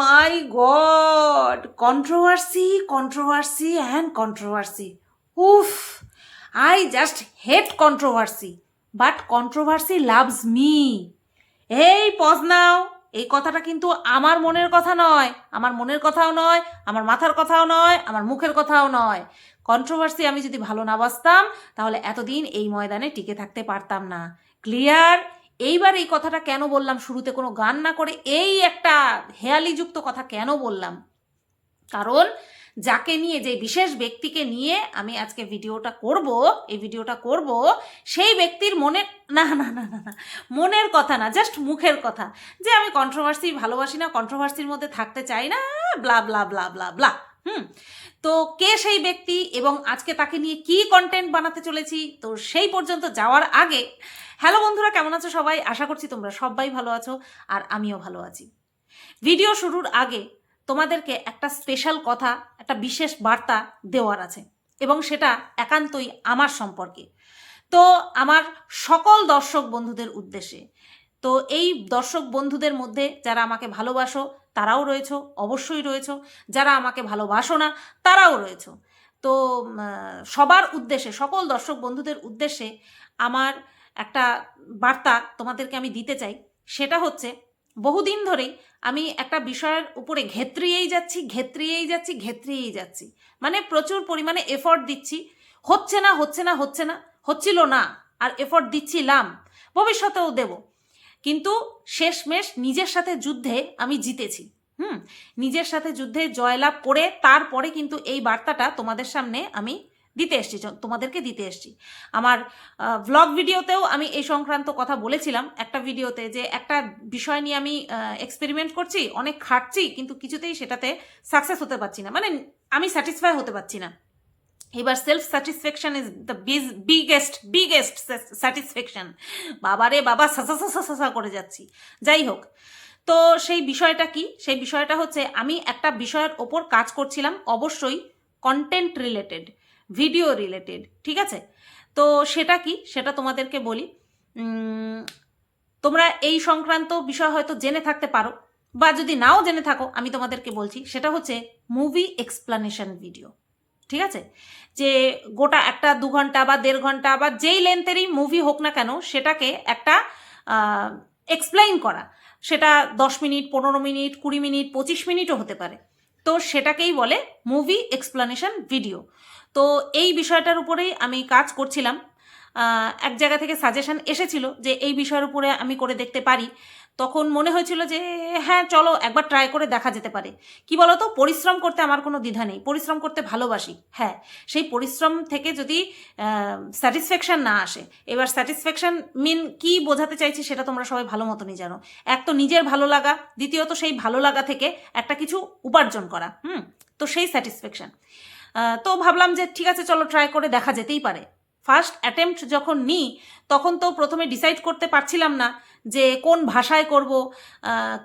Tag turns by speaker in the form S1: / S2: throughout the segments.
S1: My god controversy controversy and controversy উফ I just hate controversy but controversy loves me এই pause now এই কথাটা কিন্তু আমার মনের কথা নয়, আমার মনের কথাও নয়, আমার মাথার কথাও নয়, আমার মুখের কথাও নয়। কন্ট্রোভার্সি আমি যদি ভালো না বাসতাম, তাহলে এতদিন এই ময়দানে টিকে থাকতে পারতাম না। ক্লিয়ার এইবার এই কথাটা কেন বললাম? শুরুতে কোনো গান না করে এই একটা হেয়ালিযুক্ত কথা কেন বললাম? কারণ যাকে নিয়ে, যে বিশেষ ব্যক্তিকে নিয়ে আমি আজকে ভিডিওটা করব, এই ভিডিওটা করব, সেই ব্যক্তির মনে না না না না না, মনের কথা না জাস্ট মুখের কথা। যে আমি কন্ট্রোভার্সি ভালোবাসি না কন্ট্রোভার্সির মধ্যে থাকতে চাই না blah blah blah blah blah হুম? তো কে সেই ব্যক্তি এবং আজকে তাকে নিয়ে কি কন্টেন্ট বানাতে চলেছি? তো সেই পর্যন্ত যাওয়ার আগে হ্যালো বন্ধুরা, কেমন আছো সবাই? আশা করছি তোমরা সবাই ভালো আছো আর আমিও ভালো আছি। ভিডিও শুরুর আগে তোমাদেরকে একটা স্পেশাল কথা, একটা বিশেষ বার্তা দেওয়ার আছে এবং সেটা একান্তই আমার সম্পর্কে। তো আমার সকল দর্শক বন্ধুদের উদ্দেশ্যে, তো এই দর্শক বন্ধুদের মধ্যে যারা আমাকে ভালোবাসো, তারাও রয়েছো, অবশ্যই রয়েছো। যারা আমাকে ভালোবাসো না, তারাও রয়েছো। তো সবার উদ্দেশ্যে, সকল দর্শক বন্ধুদের উদ্দেশ্যে আমার একটা বার্তা তোমাদেরকে আমি দিতে চাই। সেটা হচ্ছে, বহুদিন ধরেই আমি একটা বিষয়ের উপরে ঘেত্রিয়েই যাচ্ছি ঘেত্রিয়েই যাচ্ছি ঘেত্রিয়েই যাচ্ছি। মানে প্রচুর পরিমাণে এফর্ট দিচ্ছি। হচ্ছে না হচ্ছে না হচ্ছে না, হচ্ছিল না, আর এফর্ট দিচ্ছিলাম, ভবিষ্যতেও দেব। কিন্তু শেষমেশ নিজের সাথে যুদ্ধে আমি জিতেছি। হুম? নিজের সাথে যুদ্ধে জয়লাভ করে তারপরে কিন্তু এই বার্তাটা তোমাদের সামনে আমি দিতে এসছি তোমাদেরকে দিতে এসছি। আমার ভ্লগ ভিডিওতেও আমি এই সংক্রান্ত কথা বলেছিলাম। একটা ভিডিওতে যে একটা বিষয় নিয়ে আমি এক্সপেরিমেন্ট করছি, অনেক খাটছি, কিন্তু কিছুতেই সেটাতে সাকসেস হতে পারছি না। মানে আমি স্যাটিসফাই হতে পারছি না। এবার সেলফ স্যাটিসফ্যাকশন ইজ দ্য বিজ বিগেস্ট বিগেস্ট স্যাটিসফ্যাকশন বাবারে বাবা সাসা সাসা সাসা করে যাচ্ছি। যাই হোক, তো সেই বিষয়টা কি? সেই বিষয়টা হচ্ছে আমি একটা বিষয়ের ওপর কাজ করছিলাম, অবশ্যই কন্টেন্ট রিলেটেড ভিডিও রিলেটেড ঠিক আছে? তো সেটা কি? সেটা তোমাদেরকে বলি। তোমরা এই সংক্রান্ত বিষয় হয়তো জেনে থাকতে পারো, বা যদি নাও জেনে থাকো, আমি তোমাদেরকে বলছি, সেটা হচ্ছে মুভি এক্সপ্লানেশন ভিডিও ঠিক আছে? যে গোটা একটা দু ঘণ্টা বা দেড় ঘণ্টা বা যেই লেন্থেরই মুভি হোক না কেন, সেটাকে একটা এক্সপ্লেইন করা। সেটা দশ মিনিট, পনেরো মিনিট, কুড়ি মিনিট, পঁচিশ মিনিটও হতে পারে। তো সেটাকেই বলে মুভি এক্সপ্লানেশন ভিডিও তো এই বিষয়টার উপরেই আমি কাজ করছিলাম। এক জায়গা থেকে সাজেশন এসেছিল যে এই বিষয়ের উপরে আমি করে দেখতে পারি। তখন মনে হয়েছিল যে হ্যাঁ চলো একবার ট্রাই করে দেখা যেতে পারে। কি বলতো? পরিশ্রম করতে আমার কোনো দ্বিধা নেই। পরিশ্রম করতে ভালোবাসি হ্যাঁ। সেই পরিশ্রম থেকে যদি স্যাটিসফ্যাকশান না আসে, এবার স্যাটিসফ্যাকশন মিন কি বোঝাতে চাইছি সেটা তোমরা সবাই ভালো মতনই জানো। এক তো নিজের ভালো লাগা, দ্বিতীয়ত সেই ভালো লাগা থেকে একটা কিছু উপার্জন করা, হুম? তো সেই স্যাটিসফ্যাকশন তো ভাবলাম যে ঠিক আছে, চলো ট্রাই করে দেখা যেতেই পারে। ফার্স্ট অ্যাটেম্প্ট যখন নিই, তখন তো প্রথমে ডিসাইড করতে পারছিলাম না যে কোন ভাষায় করব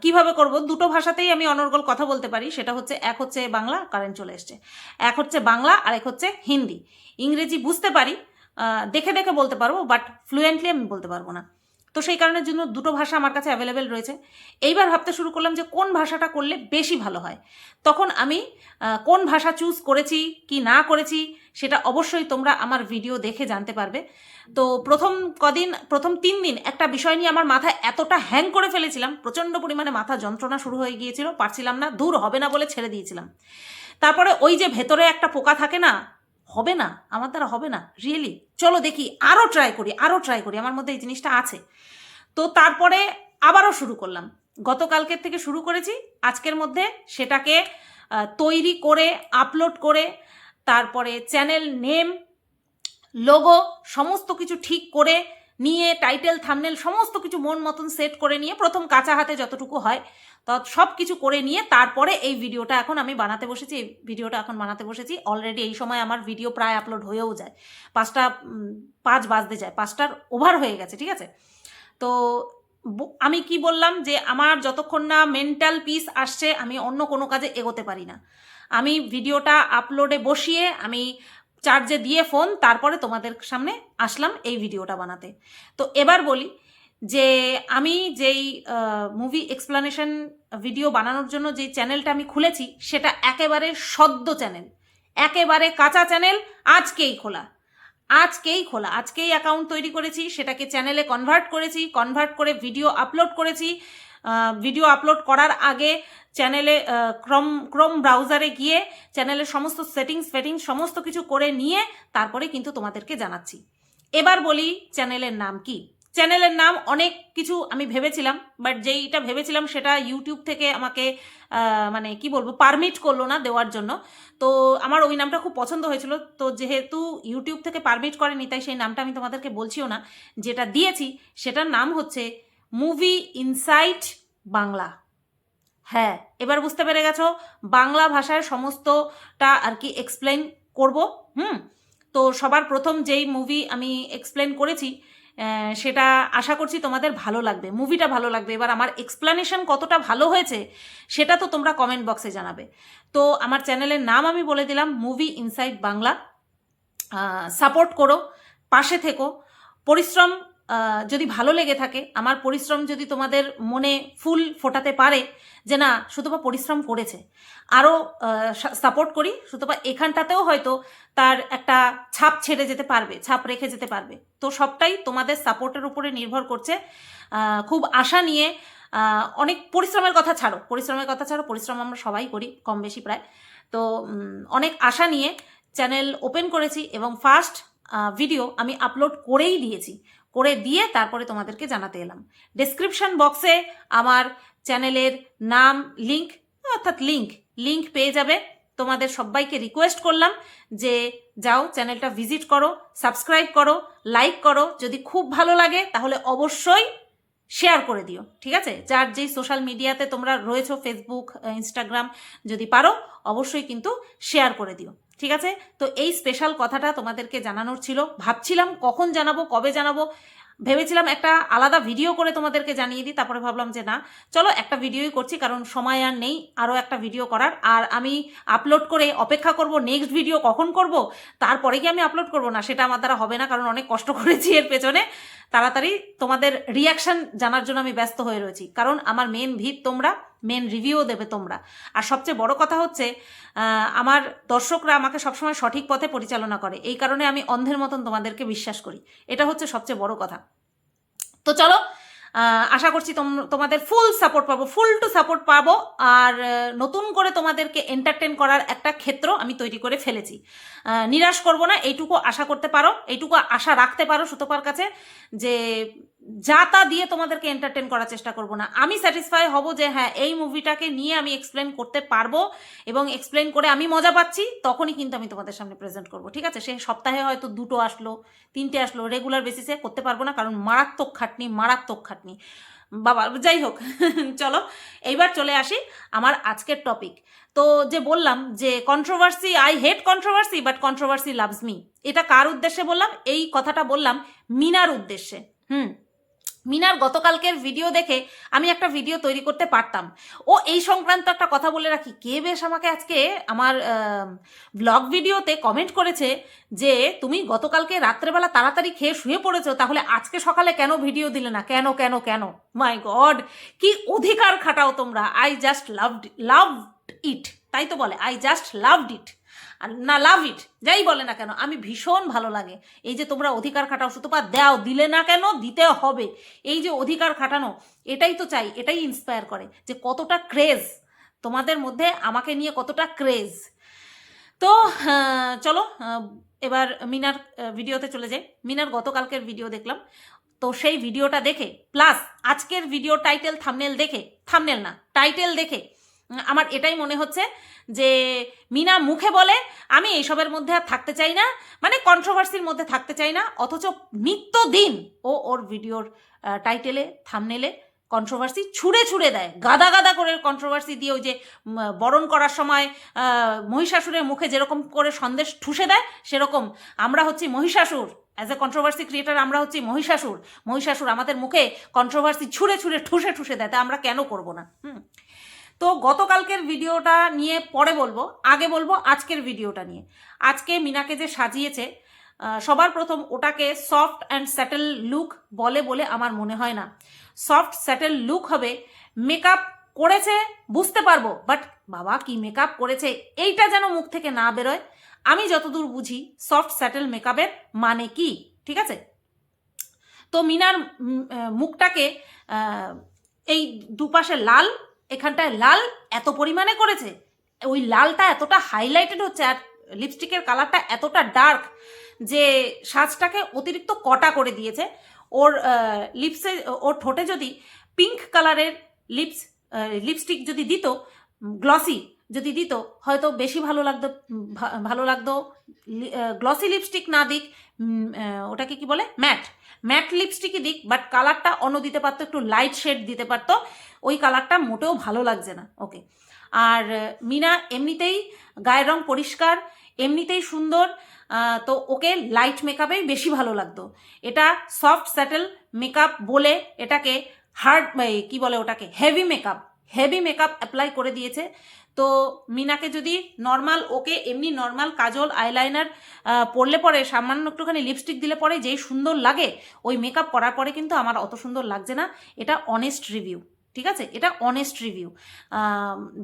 S1: কীভাবে করব। দুটো ভাষাতেই আমি অনর্গল কথা বলতে পারি, সেটা হচ্ছে এক হচ্ছে বাংলা কারেন্ট চলে এসছে। এক হচ্ছে বাংলা আর এক হচ্ছে হিন্দি। ইংরেজি বুঝতে পারি দেখে দেখে বলতে পারব বাট ফ্লুয়েন্টলি আমি বলতে পারব না। তো সেই কারণের জন্য দুটো ভাষা আমার কাছে অ্যাভেলেবেল রয়েছে। এইবার ভাবতে শুরু করলাম যে কোন ভাষাটা করলে বেশি ভালো হয়। তখন আমি কোন ভাষা চুজ করেছি, কি না করেছি, সেটা অবশ্যই তোমরা আমার ভিডিও দেখে জানতে পারবে। তো প্রথম কদিন, প্রথম তিন দিন একটা বিষয় নিয়ে আমার মাথায় এতটা হ্যাং করে ফেলেছিলাম, প্রচণ্ড পরিমাণে মাথা যন্ত্রণা শুরু হয়ে গিয়েছিল, পারছিলাম না, দূর হবে না বলে ছেড়ে দিয়েছিলাম। তারপরে ওই যে ভেতরে একটা পোকা থাকে না হবে না, আমার দ্বারা হবে না রিয়েলি চলো দেখি আরও ট্রাই করি আরও ট্রাই করি, আমার মধ্যে এই জিনিসটা আছে। তো তারপরে আবারও শুরু করলাম। গতকালকের থেকে শুরু করেছি, আজকের মধ্যে সেটাকে তৈরি করে আপলোড করে, তারপরে চ্যানেল নেম লোগো সমস্ত কিছু ঠিক করে নিয়ে টাইটেল থামনেল সমস্ত কিছু মন মতন সেট করে নিয়ে, প্রথম কাঁচা হাতে যতটুকু হয় তত সব কিছু করে নিয়ে তারপরে এই ভিডিওটা এখন আমি বানাতে বসেছি, এই ভিডিওটা এখন বানাতে বসেছি। অলরেডি এই সময় আমার ভিডিও প্রায় আপলোড হয়েও যায়। পাঁচটা পাঁচ বাজতে যায়, পাঁচটার ওভার হয়ে গেছে, ঠিক আছে? তো আমি কি বললাম যে আমার যতক্ষণ না মেন্টাল পিস আসছে, আমি অন্য কোনো কাজে এগোতে পারি না। আমি ভিডিওটা আপলোডে বসিয়ে আমি চার্জে দিয়ে ফোন তারপরে তোমাদের সামনে আসলাম এই ভিডিওটা বানাতে। তো এবার বলি যে আমি যেই মুভি এক্সপ্লানেশন ভিডিও বানানোর জন্য যেই চ্যানেলটা আমি খুলেছি, সেটা একেবারে সদ্য চ্যানেল একেবারে কাঁচা চ্যানেল আজকেই খোলা। আজকেই খোলা। আজকেই অ্যাকাউন্ট তৈরি করেছি, সেটাকে চ্যানেলে কনভার্ট করেছি কনভার্ট করে ভিডিও আপলোড করেছি। ভিডিও আপলোড করার আগে চ্যানেলে ক্রম ক্রোম ব্রাউজারে গিয়ে চ্যানেলের সমস্ত সেটিংস ফেটিংস সমস্ত কিছু করে নিয়ে তারপরে কিন্তু তোমাদেরকে জানাচ্ছি। এবার বলি চ্যানেলের নাম কি? চ্যানেলের নাম অনেক কিছু আমি ভেবেছিলাম বাট যেইটা ভেবেছিলাম সেটা ইউটিউব থেকে আমাকে মানে কি বলব পারমিট করল না দেওয়ার জন্য। তো আমার ওই নামটা খুব পছন্দ হয়েছিল। তো যেহেতু ইউটিউব থেকে পারমিট করেনি, তাই সেই নামটা আমি তোমাদেরকে বলছিও না। যেটা দিয়েছি, সেটার নাম হচ্ছে মুভি ইনসাইট বাংলা হ্যাঁ এবার বুঝতে পেরে গেছো? বাংলা ভাষায় সমস্তটা আর কি এক্সপ্লেন করব, হুম? তো সবার প্রথম যেই মুভি আমি এক্সপ্লেন করেছি সেটা আশা করছি তোমাদের ভালো লাগবে। মুভিটা ভালো লাগবে। এবার আমার এক্সপ্লানেশন কতটা ভালো হয়েছে, সেটা তো তোমরা কমেন্ট বক্সে জানাবে। তো আমার চ্যানেলের নাম আমি বলে দিলাম মুভি ইনসাইড বাংলা। সাপোর্ট করো, পাশে থেকো। পরিশ্রম যদি ভালো লেগে থাকে, আমার পরিশ্রম যদি তোমাদের মনে ফুল ফোটাতে পারে যে না, সুতপা পরিশ্রম করেছে। আরও সাপোর্ট করি, সুতপা এখানটাতেও হয়তো তার একটা ছাপ ছেড়ে যেতে পারবে, ছাপ রেখে যেতে পারবে। তো সবটাই তোমাদের সাপোর্টের উপরে নির্ভর করছে। খুব আশা নিয়ে অনেক পরিশ্রমের কথা ছাড়ো। পরিশ্রমের কথা ছাড়ো, পরিশ্রম আমরা সবাই করি, কম বেশি প্রায়। তো অনেক আশা নিয়ে চ্যানেল ওপেন করেছি এবং ফার্স্ট ভিডিও আমি আপলোড করেই দিয়েছি। করে দিয়ে তারপরে তোমাদেরকে জানাতে এলাম। ডেসক্রিপশন বক্সে আমার চ্যানেলের নাম লিংক অর্থাৎ লিংক লিংক পেয়ে যাবে। তোমাদের সবাইকে রিকোয়েস্ট করলাম যে যাও চ্যানেলটা ভিজিট করো সাবস্ক্রাইব করো লাইক করো। যদি খুব ভালো লাগে তাহলে অবশ্যই শেয়ার করে দিও, ঠিক আছে? যার যেই সোশ্যাল মিডিয়াতে তোমরা রয়েছো ফেসবুক ইনস্টাগ্রাম যদি পারো, অবশ্যই কিন্তু শেয়ার করে দিও। ঠিক আছে? তো এই স্পেশাল কথাটা তোমাদেরকে জানানোর ছিল। ভাবছিলাম কখন জানাব, কবে জানাব। ভেবেছিলাম একটা আলাদা ভিডিও করে তোমাদেরকে জানিয়ে দিই, তারপরে ভাবলাম যে না। চলো একটা ভিডিওই করছি, কারণ সময় আর নেই আরও একটা ভিডিও করার। আর আমি আপলোড করে অপেক্ষা করব নেক্সট ভিডিও কখন করব? তারপরে কি আমি আপলোড করব না? সেটা আমার দ্বারা হবে না, কারণ অনেক কষ্ট করেছি এর পেছনে। তাড়াতাড়ি তোমাদের রিয়াকশন জানার জন্য আমি ব্যস্ত হয়ে রয়েছি। কারণ আমার মেন ভিত তোমরা। মেন রিভিউও দেবে তোমরা। আর সবচেয়ে বড় কথা হচ্ছে আমার দর্শকরা আমাকে সবসময় সঠিক পথে পরিচালনা করে। এই কারণে আমি অন্ধের মতন তোমাদেরকে বিশ্বাস করি। এটা হচ্ছে সবচেয়ে বড় কথা। তো চলো আশা করছি তোম- তোমাদের ফুল সাপোর্ট পাবো ফুল টু সাপোর্ট পাবো। আর নতুন করে তোমাদেরকে এন্টারটেন করার একটা ক্ষেত্র আমি তৈরি করে ফেলেছি। নিরাশ করব না, এইটুকু আশা করতে পারো, এইটুকু আশা রাখতে পারো সুতপার কাছে যে যা তা দিয়ে তোমাদেরকে এন্টারটেন করার চেষ্টা করব না। আমি স্যাটিসফাই হব যে হ্যাঁ এই মুভিটাকে নিয়ে আমি এক্সপ্লেন করতে পারব এবং এক্সপ্লেন করে আমি মজা পাচ্ছি, তখনই কিন্তু আমি তোমাদের সামনে প্রেজেন্ট করব, ঠিক আছে? সে সপ্তাহে হয়তো দুটো আসলো, তিনটে আসলো রেগুলার বেসিসে করতে পারব না, কারণ মারাত্মক খাটনি মারাত্মক খাটনি। বাবা, যাই হোক, চলো, এইবার চলে আসি আমার আজকের টপিক তো যে বললাম যে controversy I hate controversy but controversy loves me এটা কার উদ্দেশ্যে বললাম? এই কথাটা বললাম মিনার উদ্দেশ্যে। হুম মিনার গতকালকের ভিডিও দেখে আমি একটা ভিডিও তৈরি করতে পারতাম। ও এই সংক্রান্ত একটা কথা বলে রাখি। কে বেশ আমাকে আজকে আমার ব্লগ ভিডিওতে কমেন্ট করেছে যে, তুমি গতকালকে রাত্রেবেলা তাড়াতাড়ি খেয়ে শুয়ে পড়েছো, তাহলে আজকে সকালে কেন ভিডিও দিলে না? কেন কেন কেন? মাই গড কি অধিকার খাটাও তোমরা। I just loved loved it তাই তো বলে আই জাস্ট লাভড ইট আর না লাভ ইট যাই বলে না কেন, আমি ভীষণ ভালো লাগে। এই যে তোমরা অধিকার খাটাও সুতপা দাও, দিলে না কেন, দিতে হবে। এই যে অধিকার খাটানো, এটাই তো চাই, এটাই ইন্সপায়ার করে যে কতটা ক্রেজ তোমাদের মধ্যে, আমাকে নিয়ে কতটা ক্রেজ তো চলো এবার মিনার ভিডিওতে চলে যাই। মিনার গতকালকের ভিডিও দেখলাম। তো সেই ভিডিওটা দেখে প্লাস আজকের ভিডিও টাইটেল থামনেল দেখে থামনেল না টাইটেল দেখে আমার এটাই মনে হচ্ছে যে মিনা মুখে বলে, আমি এইসবের মধ্যে আর থাকতে চাই না মানে কন্ট্রোভার্সির মধ্যে থাকতে চাই না, অথচ নিত্য দিন ও ওর ভিডিওর টাইটেলে থামনেলে কন্ট্রোভার্সি ছুঁড়ে ছুঁড়ে দেয়, গাদা গাদা করে কন্ট্রোভার্সি দিয়ে ওই যে বরণ করার সময় মহিষাসুরের মুখে যেরকম করে সন্দেশ ঠুসে দেয়, সেরকম আমরা হচ্ছি Mahishasur. As a controversy creator আমরা হচ্ছি মহিষাসুর। মহিষাসুর আমাদের মুখে কন্ট্রোভার্সি ছুঁড়ে ছুঁড়ে ঠুসে ঠুসে দেয়, তা আমরা কেন করব না? হুম। তো গতকালকের ভিডিওটা নিয়ে পরে বলব, আগে বলব আজকের ভিডিওটা নিয়ে। আজকে মিনাকে যে সাজিয়েছে সবার প্রথম ওটাকে সফট অ্যান্ড স্যাটেল লুক বলে বলে আমার মনে হয় না। সফট স্যাটেল লুক হবে, মেকআপ করেছে, বুঝতে পারব, বাট বাবা কি মেকআপ করেছে, এইটা যেন মুখ থেকে না বেরোয়। আমি যতদূর বুঝি, সফট স্যাটেল মেকআপের মানে কি, ঠিক আছে? তো মিনার মুখটাকে এই দুপাশে লাল এখানটায় লাল এত পরিমাণে করেছে। ওই লালটা এতটা হাইলাইটেড হচ্ছে আর লিপস্টিকের কালারটা এতটা ডার্ক যে সাজটাকে অতিরিক্ত কটা করে দিয়েছে। ওর লিপসে ওর ঠোঁটে যদি পিঙ্ক কালারের লিপস লিপস্টিক যদি দিত গ্লসি যদি দিত, হয়তো বেশি ভালো লাগতো ভালো লাগতো গ্লসি লিপস্টিক না দিক ওটাকে কি বলে? ম্যাট ম্যাট লিপস্টিকই দিক বাট কালারটা অন্য দিতে পারতো, একটু লাইট শেড দিতে পারতো, ওই কালারটা মোটেও ভালো লাগছে না। ওকে আর মিনা, এমনিতেই গায়ের রং পরিষ্কার, এমনিতেই সুন্দর তো ওকে লাইট মেকআপেই বেশি ভালো লাগতো। এটা সফট স্যাটেল মেকআপ বলে এটাকে হার্ড কি বলে ওটাকে? Heavy makeup heavy makeup apply করে দিয়েছে। তো মিনাকে যদি নর্মাল ওকে এমনি নর্মাল কাজল আইলাইনার পরলে পরে সামান্য একটুখানি লিপস্টিক দিলে পরে যেই সুন্দর লাগে, ওই মেকআপ করার পরে কিন্তু আমার অত সুন্দর লাগছে না। এটা অনেস্ট রিভিউ ঠিক আছে? এটা অনেস্ট রিভিউ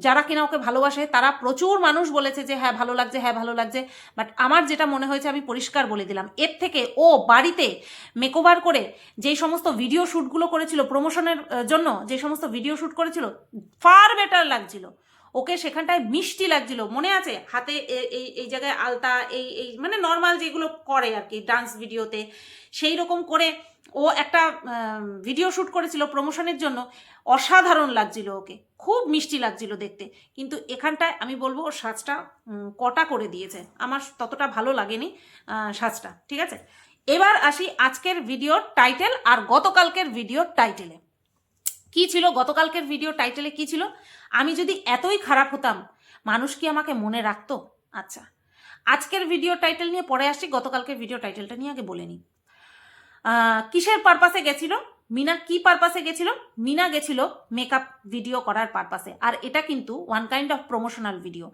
S1: যারা কিনা ওকে ভালোবাসে, তারা প্রচুর মানুষ বলেছে যে হ্যাঁ ভালো লাগছে হ্যাঁ ভালো লাগছে। বাট আমার যেটা মনে হয়েছে, আমি পরিষ্কার বলে দিলাম। এর থেকে ও বাড়িতে মেকওভার করে যেই সমস্ত ভিডিও শ্যুটগুলো করেছিল প্রমোশনের জন্য যে সমস্ত ভিডিও শ্যুট করেছিল ফার বেটার লাগছিল। ওকে সেখানটায় মিষ্টি লাগছিল, মনে আছে? হাতে এই এই জায়গায় আলতা, এই এই মানে নর্মাল যেগুলো করে আর কি ডান্স ভিডিওতে সেই রকম করে ও একটা ভিডিও শ্যুট করেছিল প্রমোশনের জন্য, অসাধারণ লাগছিল ওকে, খুব মিষ্টি লাগছিল দেখতে। কিন্তু এখানটায় আমি বলব, ওর সাজটা কটা করে দিয়েছে, আমার ততটা ভালো লাগেনি সাজটা, ঠিক আছে? এবার আসি আজকের ভিডিওর টাইটেল আর গতকালকের ভিডিওর টাইটেলে কি ছিল, গতকালকের ভিডিও টাইটেলে কি ছিল? আমি যদি এতই খারাপ হতাম, মানুষ কি আমাকে মনে রাখতো? আচ্ছা আজকের ভিডিও টাইটেল নিয়ে পরে আসছি, গতকালকের ভিডিও টাইটেলটা নিয়ে আগে বলে নিই। কিসের পারপাসে গেছিল? মিনা কি পারপাসে গেছিল? মিনা গেছিল মেকআপ ভিডিও করার পারপাসে আর এটা কিন্তু one kind of promotional video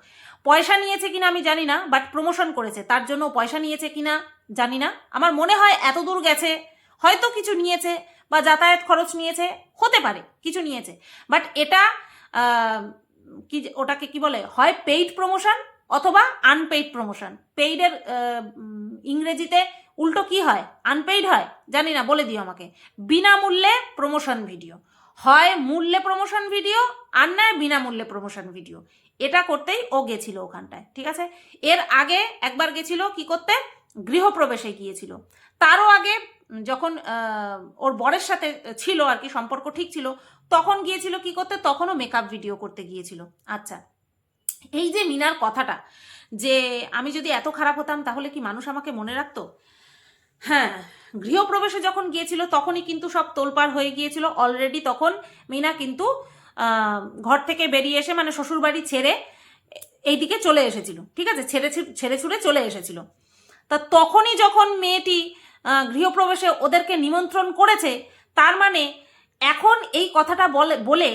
S1: পয়সা নিয়েছে কিনা আমি জানি না বাট প্রমোশন করেছে। তার জন্য পয়সা নিয়েছে কিনা জানি না। আমার মনে হয় এত দূর গেছে, হয়তো কিছু নিয়েছে। বা যাতায়াত খরচ নিয়েছে, হতে পারে, কিছু নিয়েছে। বাট এটা কি ওটাকে কি বলে? হয় পেইড প্রমোশন অথবা আনপেইড প্রমোশন পেইডের ইংরেজিতে উল্টো কি হয়? আনপেইড হয়, জানি না, বলে দিও আমাকে। বিনামূল্যে প্রমোশন ভিডিও হয় মূল্যে প্রমোশন ভিডিও আর নয় বিনামূল্যে প্রমোশন ভিডিও এটা করতেই ও গেছিল ওখানটায়, ঠিক আছে? এর আগে একবার গেছিল কি করতে? গৃহপ্রবেশে গিয়েছিল। তারও আগে যখন ওর বরের সাথে ছিল আর কি, সম্পর্ক ঠিক ছিল, তখন গিয়েছিল কি করতে? তখনও মেকআপ ভিডিও করতে গিয়েছিল। আচ্ছা এই যে মিনার কথাটা, যে আমি যদি এত খারাপ হতাম, তাহলে কি মানুষ আমাকে মনে রাখতো? হ্যাঁ গৃহপ্রবেশে যখন গিয়েছিল, তখনই কিন্তু সব তোলপাড় হয়ে গিয়েছিল। অলরেডি তখন মিনা কিন্তু ঘর থেকে বেরিয়ে এসে মানে শ্বশুরবাড়ি ছেড়ে এইদিকে চলে এসেছিল। ঠিক আছে? ছেড়ে ছেড়ে ছুড়ে চলে এসেছিল। তা তখনই যখন মেয়েটি গৃহপ্রবেশে ওদেরকে নিমন্ত্রণ করেছে, তার মানে এখন এই কথাটা বলে বলে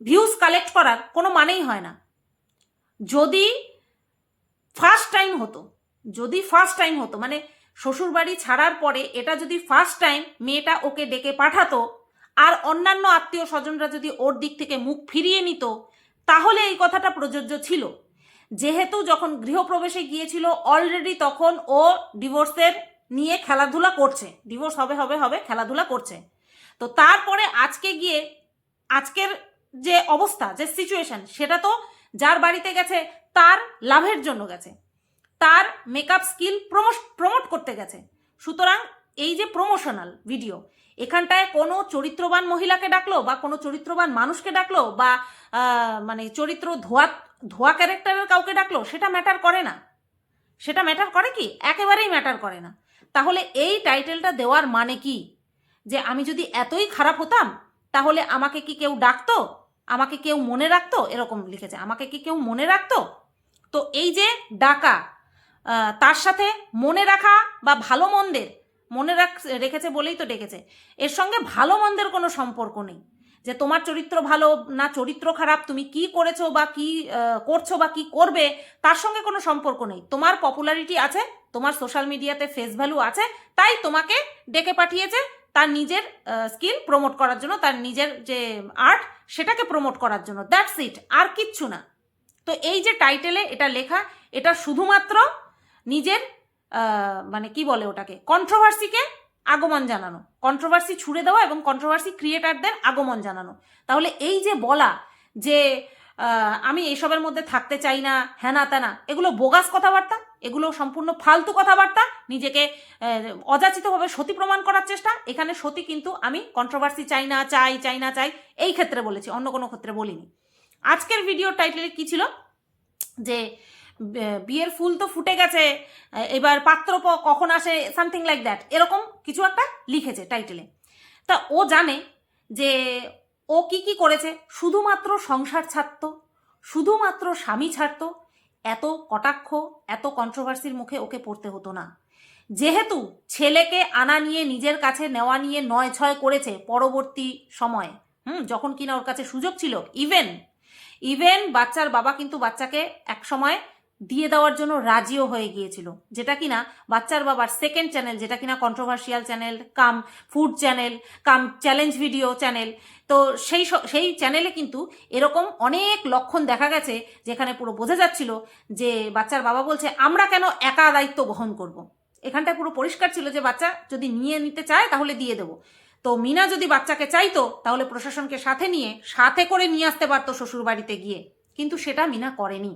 S1: ভিউজ কালেক্ট করার কোনো মানেই হয় না। যদি ফার্স্ট টাইম হতো, যদি ফার্স্ট টাইম হতো মানে শ্বশুরবাড়ি ছাড়ার পরে এটা যদি ফার্স্ট টাইম মেয়েটা ওকে ডেকে পাঠাতো, আর অন্যান্য আত্মীয় স্বজনরা যদি ওর দিক থেকে মুখ ফিরিয়ে নিত, তাহলে এই কথাটা প্রযোজ্য ছিল। যেহেতু যখন গৃহপ্রবেশে গিয়েছিল অলরেডি তখন ও ডিভোর্সের নিয়ে খেলাধুলা করছে। ডিভোর্স হবে হবে হবে, খেলাধুলা করছে। তো তারপরে আজকে গিয়ে, আজকের যে অবস্থা, যে সিচুয়েশন সেটা তো যার বাড়িতে গেছে, তার লাভের জন্য গেছে। তার মেকআপ স্কিল প্রমোট করতে গেছে। সুতরাং এই যে প্রমোশনাল ভিডিও এখানটায় কোনো চরিত্রবান মহিলাকে ডাকলো বা কোনো চরিত্রবান মানুষকে ডাকলো বা মানে চরিত্র ধোয়া ধোয়া ক্যারেক্টারের কাউকে ডাকলো, সেটা ম্যাটার করে না। সেটা ম্যাটার করে কি? একেবারেই ম্যাটার করে না। তাহলে এই টাইটেলটা দেওয়ার মানে কি? যে আমি যদি এতই খারাপ হতাম, তাহলে আমাকে কি কেউ ডাকতো? আমাকে কেউ মনে রাখতো? এরকম লিখেছে। আমাকে কি কেউ মনে রাখতো? তো এই যে ডাকা তার সাথে মনে রাখা বা ভালো মন্দের, মনে রাখ, রেখেছে বলেই তো ডেকেছে। এর সঙ্গে ভালো মন্দের কোনো সম্পর্ক নেই। যে তোমার চরিত্র ভালো না চরিত্র খারাপ, তুমি কি করেছ বা কি করছ বা কি করবে, তার সঙ্গে কোনো সম্পর্ক নেই। তোমার পপুলারিটি আছে, তোমার সোশ্যাল মিডিয়াতে ফেস ভ্যালু আছে, তাই তোমাকে ডেকে পাঠিয়েছে তার নিজের স্কিল প্রমোট করার জন্য, তার নিজের যে আর্ট সেটাকে প্রমোট করার জন্য। দ্যাটস ইট আর কিচ্ছু না। তো এই যে টাইটেলে এটা লেখা, এটা শুধুমাত্র নিজের মানে কি বলে ওটাকে কন্ট্রোভার্সিকে আগমন জানানো। কন্ট্রোভার্সি ছুড়ে দেওয়া এবং কন্ট্রোভার্সি ক্রিয়েটারদের আগমন জানানো। তাহলে এই যে বলা যে আমি এসবের মধ্যে থাকতে চাই না হ্যানা ত্যানা এগুলো বোগাস কথাবার্তা, এগুলো সম্পূর্ণ ফালতু কথাবার্তা, নিজেকে অযাচিতভাবে সতী প্রমাণ করার চেষ্টা, এখানে সতী কিন্তু আমি কন্ট্রোভার্সি চাই না, চাই চাই না, চাই, এই ক্ষেত্রে বলেছি, অন্য কোনো ক্ষেত্রে বলিনি। আজকের ভিডিওর টাইটেলে কি ছিল? যে বিয়ের ফুল তো ফুটে গেছে। এবার পাত্র কখন আসে সামথিং লাইক দ্যাট এরকম কিছু একটা লিখেছে টাইটেলে। তা ও জানে যে ও কি কি করেছে, শুধুমাত্র সংসার ছাড়তো, শুধুমাত্র স্বামী ছাড়তো, এত কটাক্ষ, এত কন্ট্রোভার্সির মুখে ওকে পড়তে হতো না। যেহেতু ছেলেকে আনা নিয়ে, নিজের কাছে নেওয়া নিয়ে নয় ছয় করেছে পরবর্তী সময়ে, হুম, যখন কিনা ওর কাছে সুযোগ ছিল ইভেন ইভেন বাচ্চার বাবা কিন্তু বাচ্চাকে এক সময় দিয়ে দেওয়ার জন্য রাজিও হয়ে গিয়েছিল। যেটা কিনা বাচ্চার বাবার সেকেন্ড চ্যানেল যেটা কিনা controversial channel cum food channel cum challenge video channel তো সেই সেই চ্যানেলে কিন্তু এরকম অনেক লক্ষণ দেখা গেছে, যেখানে পুরো বোঝা যাচ্ছিল যে বাচ্চার বাবা বলছে, আমরা কেন একা দায়িত্ব বহন করব। এখানটায় পুরো পরিষ্কার ছিল যে বাচ্চা যদি নিয়ে নিতে চায় তাহলে দিয়ে দেবো। তো মিনা যদি বাচ্চাকে চাইতো, তাহলে প্রশাসনকে সাথে নিয়ে, সাথে করে নিয়ে আসতে পারতো শ্বশুর বাড়িতে গিয়ে। কিন্তু সেটা মিনা করেনি।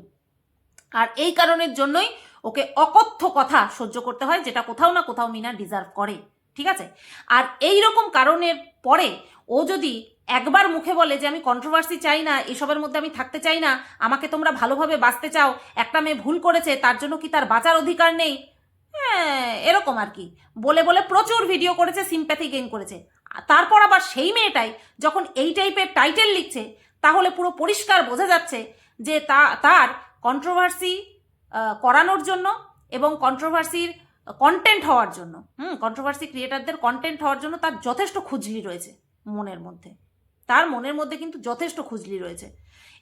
S1: আর এই কারণের জন্যই ওকে অকথ্য কথা সহ্য করতে হয়, যেটা কোথাও না কোথাও মিনা ডিজার্ভ করে, ঠিক আছে? আর এই রকম কারণের পরে ও যদি একবার মুখে বলে যে আমি কন্ট্রোভার্সি চাই না, এসবের মধ্যে আমি থাকতে চাই না, আমাকে তোমরা ভালোভাবে বাঁচতে চাও, একটা মেয়ে ভুল করেছে, তার জন্য কি তার বাঁচার অধিকার নেই? হ্যাঁ এরকম আর কি। বলে বলে প্রচুর ভিডিও করেছে সিম্প্যাথি গেইন করেছে। তারপর আবার সেই মেয়েটাই যখন এই টাইপের টাইটেল লিখছে, তাহলে পুরো পরিষ্কার বোঝা যাচ্ছে যে তা, তার কন্ট্রোভার্সি করানোর জন্য এবং কন্ট্রোভার্সির কন্টেন্ট হওয়ার জন্য। হুম কন্ট্রোভার্সি ক্রিয়েটারদের কন্টেন্ট হওয়ার জন্য তার যথেষ্ট খুঁজলি রয়েছে মনের মধ্যে। তার মনের মধ্যে কিন্তু যথেষ্ট খুঁজলি রয়েছে।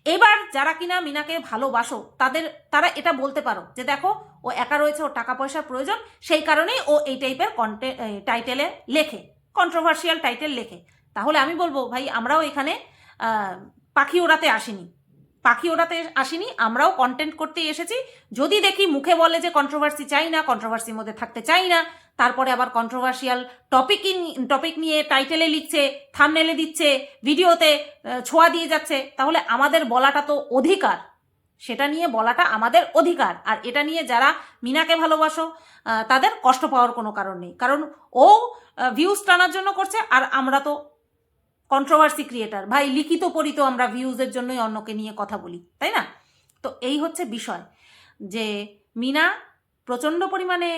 S1: এবার যারা কিনা মিনাকে ভালোবাসো, তাদের, তারা এটা বলতে পারো যে দেখো, ও একা রয়েছে, ওর টাকা পয়সার প্রয়োজন, সেই কারণেই ও এই টাইপের কন্টে টাইটেলে লেখে কন্ট্রোভার্সিয়াল টাইটেল লেখে। তাহলে আমি বলব, ভাই, আমরাও এখানে পাখি ওড়াতে আসিনি। পাখি ওড়াতে আসিনি, আমরাও কন্টেন্ট করতে এসেছি। যদি দেখি মুখে বলে যে কন্ট্রোভার্সি চাই না কন্ট্রোভার্সির মধ্যে থাকতে চাই না, তারপরে আবার কন্ট্রোভার্সিয়াল টপিক টপিক নিয়ে টাইটেলে লিখছে থামনেলে দিচ্ছে ভিডিওতে ছোঁয়া দিয়ে যাচ্ছে, তাহলে আমাদের বলাটা তো অধিকার। সেটা নিয়ে বলাটা আমাদের অধিকার। আর এটা নিয়ে যারা মিনাকে ভালোবাসো তাদের কষ্ট পাওয়ার কোনো কারণ নেই। কারণ ও ভিউজ টানার জন্য করছে, আর আমরা তো কন্ট্রোভার্সি ক্রিয়েটার ভাই, লিখিত পড়িত আমরা ভিউজের জন্যই অন্যকে নিয়ে কথা বলি, তাই না? তো এই হচ্ছে বিষয় যে মিনা প্রচণ্ড পরিমাণে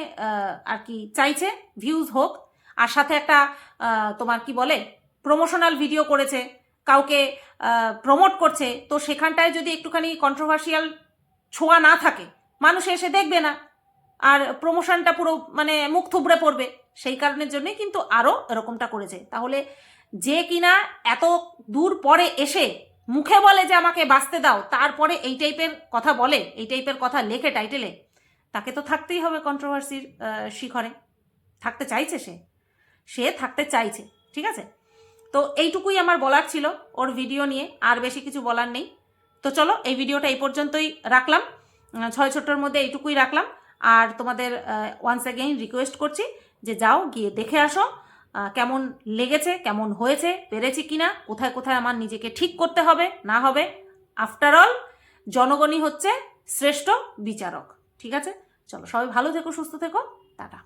S1: আর কি চাইছে ভিউজ হোক, আর সাথে একটা তোমার কি বলে প্রমোশনাল ভিডিও করেছে, কাউকে প্রমোট করছে। তো সেখানটায় যদি একটুখানি কন্ট্রোভার্সিয়াল ছোঁয়া না থাকে, মানুষ এসে দেখবে না, আর প্রমোশনটা পুরো মানে মুখ থুবড়ে পড়বে। সেই কারণের জন্যই কিন্তু আরও এরকমটা করেছে। তাহলে যে কিনা এত দূর পরে এসে মুখে বলে যে আমাকে বাঁচতে দাও, তারপরে এই টাইপের কথা বলে, এই টাইপের কথা লেখে টাইটেলে, তাকে তো থাকতেই হবে কন্ট্রোভার্সির শিখরে। থাকতে চাইছে সে। সে থাকতে চাইছে, ঠিক আছে? তো এইটুকুই আমার বলার ছিল ওর ভিডিও নিয়ে, আর বেশি কিছু বলার নেই। তো চলো, এই ভিডিওটা এই পর্যন্তই রাখলাম। ছয় ছোট্টর মধ্যে এইটুকুই রাখলাম। আর তোমাদের ওয়ান্স অ্যাগেইন রিকোয়েস্ট করছি যে যাও গিয়ে দেখে আসো। কেমন লেগেছে, কেমন হয়েছে, পেরেছি কিনা, কোথায় কোথায় আমার নিজেকে ঠিক করতে হবে, না হবে আফটার অল জনগণই হচ্ছে শ্রেষ্ঠ বিচারক, ঠিক আছে? চলো সবাই ভালো থেকো, সুস্থ থেকো, টাটা।